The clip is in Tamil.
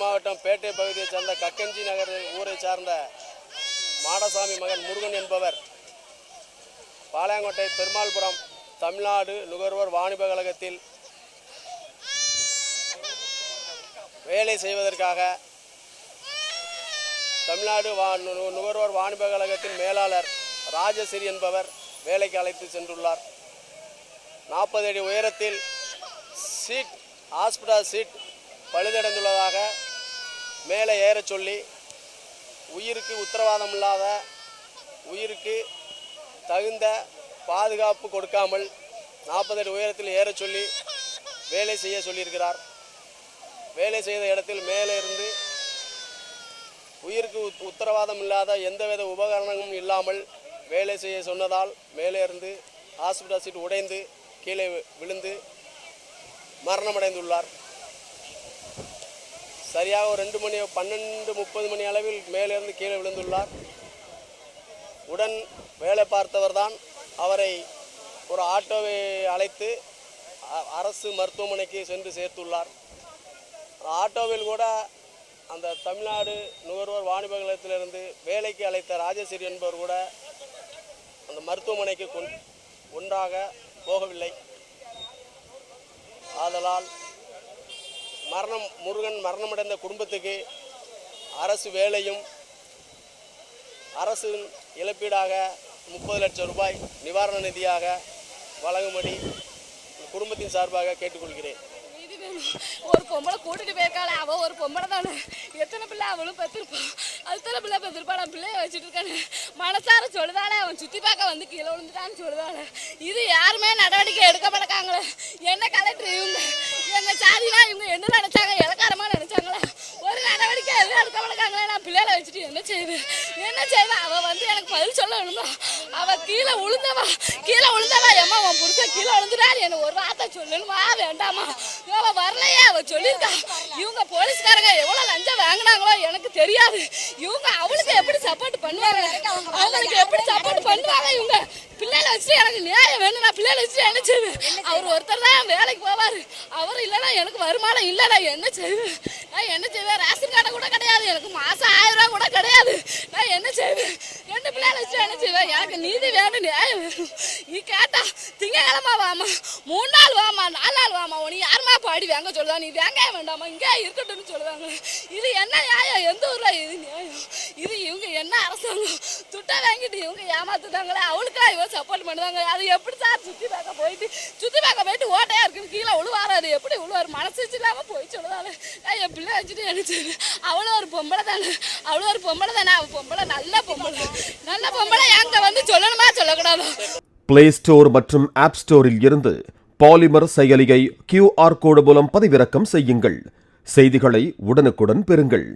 மாவட்டம் பேட்டை பகுதியைச் சேர்ந்த கக்கஞ்சி நகர் ஊரை சார்ந்த மாடசாமி மகன் முருகன் என்பவர். பாளையங்கோட்டை பெருமாள்புரம் தமிழ்நாடு நுகர்வோர் வாணிப கழகத்தில் வேலை செய்வதற்காக தமிழ்நாடு வா நு- நுகர்வோர் வாணிப கழகத்தின் மேலாளர் ராஜசிறி என்பவர் வேலைக்கு அழைத்து சென்றுள்ளார். நாற்பது அடி உயரத்தில் சீட் ஹாஸ்பிட்டல் சீட் பழுதடைந்துள்ளதாக மேலே ஏறச் சொல்லி உயிருக்கு உத்தரவாதம் இல்லாத உயிருக்கு தகுந்த பாதுகாப்பு கொடுக்காமல் நாற்பது அடி உயரத்தில் ஏறச் சொல்லி வேலை செய்ய சொல்லியிருக்கிறார். வேலை செய்த இடத்தில் மேலே இருந்து உயிருக்கு உத்- உத்தரவாதம் இல்லாத எந்தவித உபகரணமும் இல்லாமல் வேலை செய்ய சொன்னதால் மேலே இருந்து ஹாஸ்பிட்டல் சீட் உடைந்து கீழே விழுந்து மரணமடைந்துள்ளார். சரியாக ஒரு ரெண்டு மணி பன்னெண்டு முப்பது மணி அளவில் மேலிருந்து கீழே விழுந்துள்ளார். உடன் வேலை பார்த்தவர்தான் அவரை ஒரு ஆட்டோவை அழைத்து அ- அரசு மருத்துவமனைக்கு சென்று சேர்த்துள்ளார். ஆட்டோவில் கூட அந்த தமிழ்நாடு நுகர்வோர் வாணிப கழகத்திலிருந்து வேலைக்கு அழைத்த ராஜேஸ்வரி என்பவர் கூட அந்த மருத்துவமனைக்கு கொண் ஒன்றாக போகவில்லை. ஆதலால் மரணம் முருகன் மரணமடைந்த குடும்பத்துக்கு அரசு வேலையும் அரசின் இழப்பீடாக முப்பது லட்சம் ரூபாய் நிவாரண நிதியாக வழங்கும்படி குடும்பத்தின் சார்பாக கேட்டுக்கொள்கிறேன். இது ஒரு பொம்பளை கூட்டிட்டு போயிருக்காளே. அவ ஒரு பொம்பளை தானே. எத்தனை பிள்ளை அவளும் பெற்றிருப்பான் அத்தனை பிள்ளை பெற்றிருப்பா நான் பிள்ளைய வச்சுட்டு இருக்கானே. மனசார சொல்லுதாளே. அவன் சுத்தி பார்க்க வந்து கீழே விழுந்துட்டான்னு சொல்லுதாளே. இது யாருமே நடவடிக்கை எடுக்க மாட்டாங்களே என்ன கலெக்டர் இவங்க? எங்க சாதினா இவங்க என்ன நினைச்சாங்க இலக்காரமா நினைச்சாங்களா ஒரு நடவடிக்கை எதுவும் எடுக்க மாட்டேங்காங்களே நான் பிள்ளைகளை வச்சுட்டு என்ன செய்வேன் என்ன செய்வா அவ வந்து எனக்கு பதில் சொல்லணுமா அவ கீழே விழுந்தவா கீழே விழுந்தவா ஏமா உன் புருஷன் கீழே விழுந்துட்டாரு என்ன ஒரு வார்த்தை சொல்லணுமா வேண்டாமா. அவ வரலையே. அவ சொல்லியிருக்கா. இவங்க போலீஸ்காரங்க எவ்வளவு லஞ்சம் வாங்கினாங்களோ எனக்கு தெரியாது. இவங்க அவளுக்கு எப்படி சப்போர்ட் பண்ணுவாங்க? அவங்களுக்கு எப்படி சப்போர்ட் பண்ணுவாங்க இவங்க? பிள்ளைகளை வச்சு எனக்கு நியாயம் வேணும் நான் பிள்ளைகளை வச்சு என்ன செய்வேன் அவர் ஒருத்தர் தான் வேலைக்கு போவார். அவர் இல்லைன்னா எனக்கு வருமானம் இல்லை நான் என்ன செய்வேன் நான் என்ன செய்வேன்? ரேஷன் கார்டை கூட கிடையாது. எனக்கு மாதம் ஆயிரம் ரூபா கூட கிடையாது நான் என்ன செய்வேன் ரெண்டு பிள்ளைகளை வச்சுட்டு என்ன செய்வேன் எனக்கு நீதி வேணும் நியாயம் வேணும் நீ கேட்டா திங்கக்கிழமை வாமா மூணு நாள் வாமா நாலு நாள் வாமா உனி யாருமா பாடி வேங்க சொல்லுதா? நீ வேங்க வேண்டாமா இங்கே இருக்கட்டும்னு சொல்லுவாங்க. இது என்ன நியாயம்? எந்த ஊர்ல இது நியாயம்? இது இவங்க என்ன அரசாங்கம்? துட்டை வாங்கிட்டு இவங்க ஏமாத்துட்டாங்களே அவளுக்கா இவன் சப்போர்ட் பண்ணுவாங்க அது எப்படி சார் சுத்தி பார்க்க போயிட்டு சுத்தி பார்க்க போயிட்டு ஓட்டையா இருக்குன்னு கீழே விழுவாரு அது எப்படி விழுவாரு மனசு இல்லாம போய் சொல்லுதாலே நான் என் பிள்ளை வச்சுட்டு நினைச்சு அவ்வளோ ஒரு பொம்பளை தானே. அவ்வளோ ஒரு பொம்பளை தானே. அவன் பொம்பளை நல்ல பொம்பளை. நல்ல பொம்பளை எங்க வந்து சொல்லணுமா? சொல்லக்கூடாது? பிளே ஸ்டோர் மற்றும் ஆப் ஸ்டோரில் இருந்து பாலிமர் செயலியை கியூஆர் கோடு மூலம் பதிவிறக்கம் செய்யுங்கள். செய்திகளை உடனுக்குடன் பெறுங்கள்.